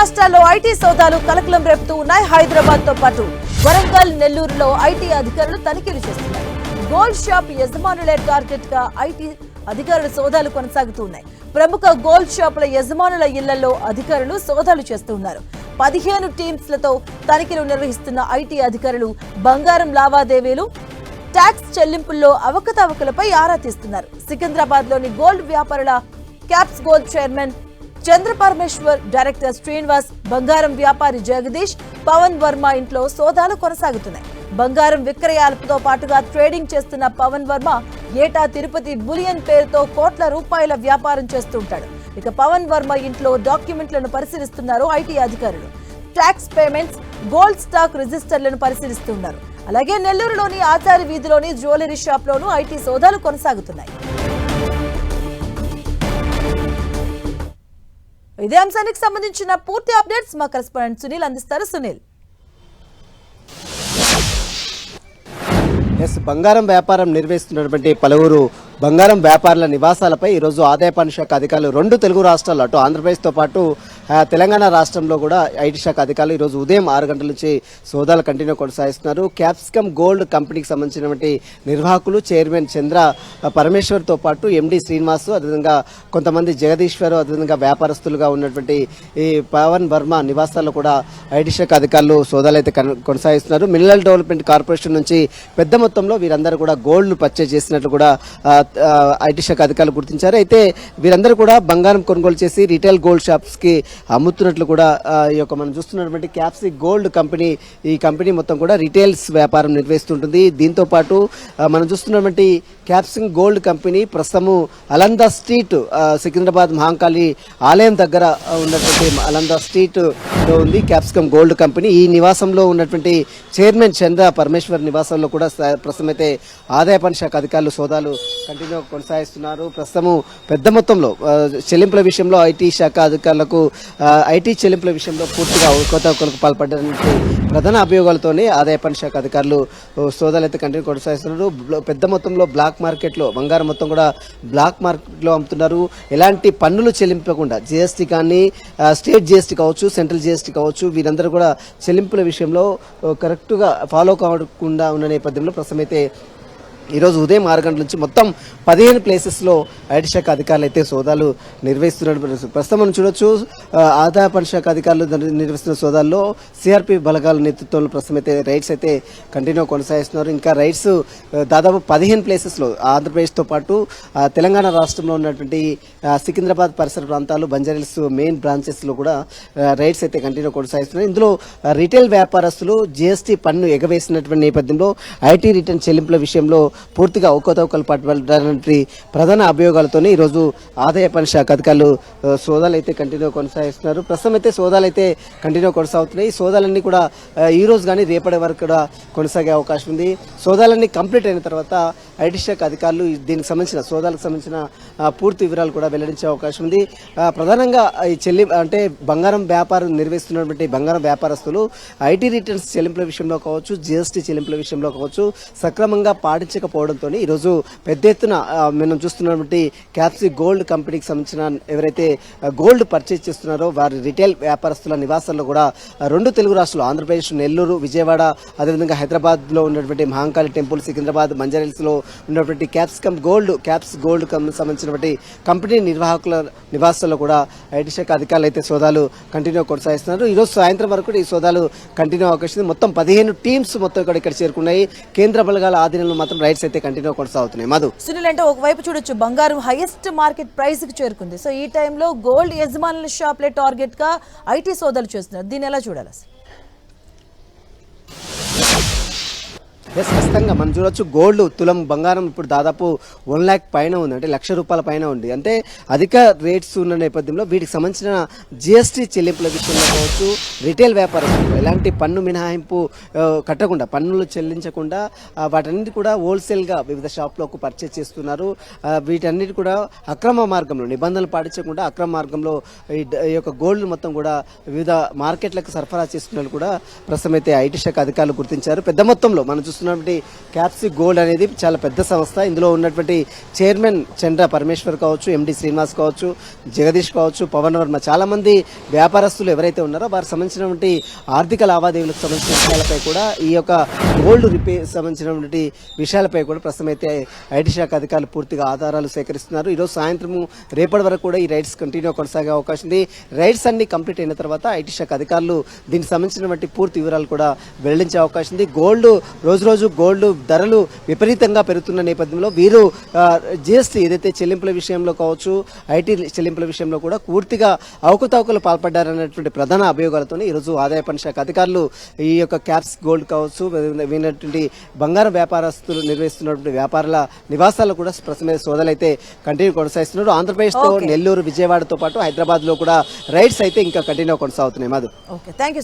రాష్ట్రాల్లో ఐటీ సోదాలు కలకలం రేపుతూ ఉన్నాయి హైదరాబాద్తో పాటు. వరంగల్ నెల్లూరులో ఐటీ అధికారులు తనిఖీలు చేస్తున్నారు గోల్డ్ షాప్ యజమానులే టార్గెట్గా ఐటీ అధికారుల సోదాలు కొనసాగుతూ ఉన్నాయి ప్రముఖ గోల్డ్ షాపుల యజమానుల ఇళ్ళలో అధికారులు సోదాలు చేస్తున్నారు. పదిహేను టీమ్స్లతో తనిఖీలు నిర్వహిస్తున్న ఐటీ అధికారులు బంగారం లావాదేవీలు ట్యాక్స్ చెల్లింపుల్లో అవకతవకలపై ఆరా తీస్తున్నారు. సికింద్రాబాద్లోని గోల్డ్ వ్యాపారుల caps gold chairman Chandra Parameshwar director Srinivas బంగారం వ్యాపారి జగదీష్ పవన్ వర్మ ఇంట్లో సోదాలు కొనసాగుతున్నాయి. బంగారం విక్రయాలతో పాటుగా ట్రేడింగ్ చేస్తున్న పవన్ వర్మ ఏటా తిరుపతి బులియన్ పేరుతో కోట్ల రూపాయల వ్యాపారం చేస్తుంటాడు. ఇక పవన్ వర్మ ఇంట్లో డాక్యుమెంట్లను పరిశీలిస్తున్నారు ఐటీ అధికారులు. ట్యాక్స్ పేమెంట్స్ గోల్డ్ స్టాక్ రిజిస్టర్లను పరిశీలిస్తున్నారు. అలాగే నెల్లూరులోని ఆచారి వీధిలోని జ్యువెలరీ షాప్లోనూ ఐటీ సోదాలు కొనసాగుతున్నాయి. ఇదే అంశానికి సంబంధించిన పూర్తి అప్డేట్స్ మా కరెస్పాండెంట్ సునీల్ అందిస్తారు. సునీల్. ఎస్ బంగారం వ్యాపారం నిర్వహిస్తున్నటువంటి పలువురు బంగారం వ్యాపారుల నివాసాలపై ఈరోజు ఆదాయ పన్ను శాఖ అధికారులు రెండు తెలుగు రాష్ట్రాలు అటు ఆంధ్రప్రదేశ్తో పాటు తెలంగాణ రాష్ట్రంలో కూడా ఐటీ శాఖ అధికారులు ఈరోజు ఉదయం ఆరు గంటల నుంచి సోదాలు కంటిన్యూ కొనసాగిస్తున్నారు. క్యాప్సికమ్ గోల్డ్ కంపెనీకి సంబంధించినటువంటి నిర్వాహకులు చైర్మన్ చంద్ర పరమేశ్వర్తో పాటు ఎండి శ్రీనివాస్ అదేవిధంగా కొంతమంది జగదీశ్వర్ అదేవిధంగా వ్యాపారస్తులుగా ఉన్నటువంటి ఈ పవన్ వర్మ నివాసాల్లో కూడా ఐటీ శాఖ అధికారులు సోదాలు అయితే కొనసాగిస్తున్నారు. మినరల్ డెవలప్మెంట్ కార్పొరేషన్ నుంచి పెద్ద మొత్తంలో వీరందరూ కూడా గోల్డ్ పర్చేజ్ చేసినట్లు కూడా ఐటీ శాఖ అధికారులు గుర్తించారు. అయితే వీరందరూ కూడా బంగారం కొనుగోలు చేసి రీటైల్ గోల్డ్ షాప్స్కి అమ్ముతున్నట్లు కూడా ఈ యొక్క మనం చూస్తున్నటువంటి క్యాప్సీ గోల్డ్ కంపెనీ ఈ కంపెనీ మొత్తం కూడా రిటైల్స్ వ్యాపారం నిర్వహిస్తుంటుంది. దీంతో పాటు మనం చూస్తున్నటువంటి క్యాప్సింగ్ గోల్డ్ కంపెనీ ప్రస్తుతము అలందా స్ట్రీట్ సికింద్రాబాద్ మహాంకాళి ఆలయం దగ్గర ఉన్నటువంటి అలందా స్ట్రీట్లో ఉంది క్యాప్సికమ్ గోల్డ్ కంపెనీ. ఈ నివాసంలో ఉన్నటువంటి చైర్మన్ చంద్ర పరమేశ్వర్ నివాసంలో కూడా ప్రస్తుతం అయితే ఆదాయ పన్ను శాఖ అధికారులు సోదాలు కంటిన్యూ కొనసాగిస్తున్నారు. ప్రస్తుతము పెద్ద మొత్తంలో చెల్లింపుల విషయంలో ఐటీ శాఖ అధికారులకు ఐటీ చెల్లింపుల విషయంలో పూర్తిగా అవకతవకలకు పాల్పడడానికి ప్రధాన అభియోగాలతోనే ఆదాయ పన్ను శాఖ అధికారులు సోదాలు అయితే కంటిన్యూ కొనసాగిస్తున్నారు. పెద్ద మొత్తంలో బ్లాక్ మార్కెట్లో బంగారం మొత్తం కూడా బ్లాక్ మార్కెట్లో అమ్ముతున్నారు. ఎలాంటి పన్నులు చెల్లింపకుండా జిఎస్టీ కానీ స్టేట్ జిఎస్టీ కావచ్చు సెంట్రల్ జిఎస్టీ కావచ్చు వీరందరూ కూడా చెల్లింపుల విషయంలో కరెక్ట్గా ఫాలో కాకుండా ఉన్న నేపథ్యంలో ప్రస్తుతం అయితే ఈరోజు ఉదయం ఆరు గంటల నుంచి మొత్తం పదిహేను ప్లేసెస్లో ఐటీ శాఖ అధికారులు అయితే సోదాలు నిర్వహిస్తున్నటువంటి ప్రస్తుతం మనం చూడొచ్చు ఆదాయ పన్ను శాఖ అధికారులు నిర్వహిస్తున్న సోదాల్లో సిఆర్పి బలగాల నేతృత్వంలో ప్రస్తుతం అయితే రైడ్స్ అయితే కంటిన్యూ కొనసాగిస్తున్నారు. ఇంకా రైడ్స్ దాదాపు పదిహేను ప్లేసెస్లో ఆంధ్రప్రదేశ్తో పాటు తెలంగాణ రాష్ట్రంలో ఉన్నటువంటి సికింద్రాబాద్ పరిసర ప్రాంతాలు బంజారిల్స్ మెయిన్ బ్రాంచెస్లో కూడా రైడ్స్ అయితే కంటిన్యూ కొనసాగిస్తున్నారు. ఇందులో రిటైల్ వ్యాపారస్తులు జీఎస్టీ పన్ను ఎగవేసినటువంటి నేపథ్యంలో ఐటీ రిటర్న్ చెల్లింపుల విషయంలో పూర్తిగా అవకతవకలు పట్టబడడానికి ప్రధాన అభియోగాలతోనే ఈరోజు ఆదాయ పని శాఖ అధికారులు సోదాలు అయితే కంటిన్యూ కొనసాగిస్తున్నారు. ప్రస్తుతం అయితే సోదాలు అయితే కంటిన్యూ కొనసాగుతున్నాయి. ఈ సోదాలన్నీ కూడా ఈ రోజు కానీ రేపటి వరకు కూడా కొనసాగే అవకాశం ఉంది. సోదాలన్నీ కంప్లీట్ అయిన తర్వాత ఐటీ శాఖ అధికారులు దీనికి సంబంధించిన సోదాలకు సంబంధించిన పూర్తి వివరాలు కూడా వెల్లడించే అవకాశం ఉంది. ప్రధానంగా ఈ చెల్లి అంటే బంగారం వ్యాపారం నిర్వహిస్తున్నటువంటి బంగారం వ్యాపారస్తులు ఐటీ రిటర్న్స్ చెల్లింపుల విషయంలో కావచ్చు జిఎస్టీ చెల్లింపుల విషయంలో కావచ్చు సక్రమంగా లేకపోవడంతో ఈరోజు పెద్ద ఎత్తున మనం చూస్తున్నటువంటి క్యాప్సీ గోల్డ్ కంపెనీకి సంబంధించిన ఎవరైతే గోల్డ్ పర్చేజ్ చేస్తున్నారో వారి రిటైల్ వ్యాపారస్తుల నివాసాల్లో కూడా రెండు తెలుగు రాష్ట్రాలు ఆంధ్రప్రదేశ్ నెల్లూరు విజయవాడ అదేవిధంగా హైదరాబాద్లో ఉన్నటువంటి మహాంకాళి టెంపుల్ సికింద్రాబాద్ మంజరిల్స్లో ఉన్నటువంటి క్యాప్సికమ్ గోల్డ్ క్యాప్స్ గోల్డ్ సంబంధించినటువంటి కంపెనీ నిర్వాహకుల నివాసాల్లో కూడా ఐటీ శాఖ అధికారులు అయితే సోదాలు కంటిన్యూ కొనసాగిస్తున్నారు. ఈరోజు సాయంత్రం వరకు కూడా ఈ సోదాలు కంటిన్యూ అవకాశం మొత్తం పదిహేను టీమ్స్ మొత్తం ఇక్కడ ఇక్కడ చేరుకున్నాయి. కేంద్ర బలగాల ఆధీనంలో మాత్రం రైడ్స్ అయితే కంటిన్యూ కొనసాగుతున్నాయి. మధు. సునీల్ అంటే ఒకవైపు చూడొచ్చు బంగారం హైయెస్ట్ మార్కెట్ ప్రైస్కి చేరుకుంది. సో ఈ టైంలో గోల్డ్ యజమానుల షాప్లే టార్గెట్గా ఐటీ సోదాలు చేస్తున్నారు. దీన్ని ఎలా చూడాలి ఎస్ ఖచ్చితంగా మనం చూడొచ్చు గోల్డ్ తులం బంగారం ఇప్పుడు దాదాపు వన్ ల్యాక్ పైన ఉంది అంటే లక్ష రూపాయల పైన ఉంది. అంటే అధిక రేట్స్ ఉన్న నేపథ్యంలో వీటికి సంబంధించిన జిఎస్టీ చెల్లింపుల విషయంలో కావచ్చు రిటైల్ వ్యాపారస్తులు ఎలాంటి పన్ను మినహాయింపు కట్టకుండా పన్నులు చెల్లించకుండా వాటన్నిటి కూడా హోల్సేల్గా వివిధ షాప్లకు పర్చేస్ చేస్తున్నారు. వీటన్నిటి కూడా అక్రమ మార్గంలో నిబంధనలు పాటించకుండా అక్రమ మార్గంలో ఈ యొక్క గోల్డ్ మొత్తం కూడా వివిధ మార్కెట్లకు సరఫరా చేస్తున్నట్లు కూడా ప్రస్తుతం అయితే ఐటీ శాఖ అధికారులు గుర్తించారు. పెద్ద మొత్తంలో మనం చూస్తున్నాం నిర్వహిస్తున్నటువంటి క్యాప్సి గోల్డ్ అనేది చాలా పెద్ద సంస్థ. ఇందులో ఉన్నటువంటి చైర్మన్ చంద్ర పరమేశ్వర్ కావచ్చు ఎండి శ్రీనివాస్ కావచ్చు జగదీష్ కావచ్చు పవన్ వర్మ చాలా మంది వ్యాపారస్తులు ఎవరైతే ఉన్నారో వారికి సంబంధించినటువంటి ఆర్థిక లావాదేవీలకు సంబంధించిన విషయాలపై కూడా ఈ యొక్క గోల్డ్ రిపేర్ సంబంధించినటువంటి విషయాలపై కూడా ప్రస్తుతం అయితే ఐటీ శాఖ అధికారులు పూర్తిగా ఆధారాలు సేకరిస్తున్నారు. ఈరోజు సాయంత్రము రేపటి వరకు కూడా ఈ రైడ్స్ కంటిన్యూ కొనసాగే అవకాశం ఉంది. రైడ్స్ అన్ని కంప్లీట్ అయిన తర్వాత ఐటీ శాఖ అధికారులు దీనికి సంబంధించినటువంటి పూర్తి వివరాలు కూడా వెల్లడించే అవకాశం ఉంది. గోల్డ్ రోజు రోజు గోల్డ్ ధరలు విపరీతంగా పెరుగుతున్న నేపథ్యంలో వీరు జిఎస్టీ ఏదైతే చెల్లింపుల విషయంలో కావచ్చు ఐటీ చెల్లింపుల విషయంలో కూడా పూర్తిగా అవకతవకలు పాల్పడ్డారనేటువంటి ప్రధాన అభియోగాలతో ఈరోజు ఆదాయ పన్ను శాఖ అధికారులు ఈ యొక్క క్యాప్స్ గోల్డ్ కావచ్చు విన్నటువంటి బంగారం వ్యాపారస్తులు నిర్వహిస్తున్నటువంటి వ్యాపారుల నివాసాల్లో కూడా ప్రస్తుతం సోదలు అయితే కంటిన్యూ కొనసాగిస్తున్నారు. ఆంధ్రప్రదేశ్తో. నెల్లూరు విజయవాడతో పాటు హైదరాబాద్లో కూడా రైడ్స్ అయితే ఇంకా కంటిన్యూ కొనసాగుతున్నాయి. మాధు. ఓకే. Thank you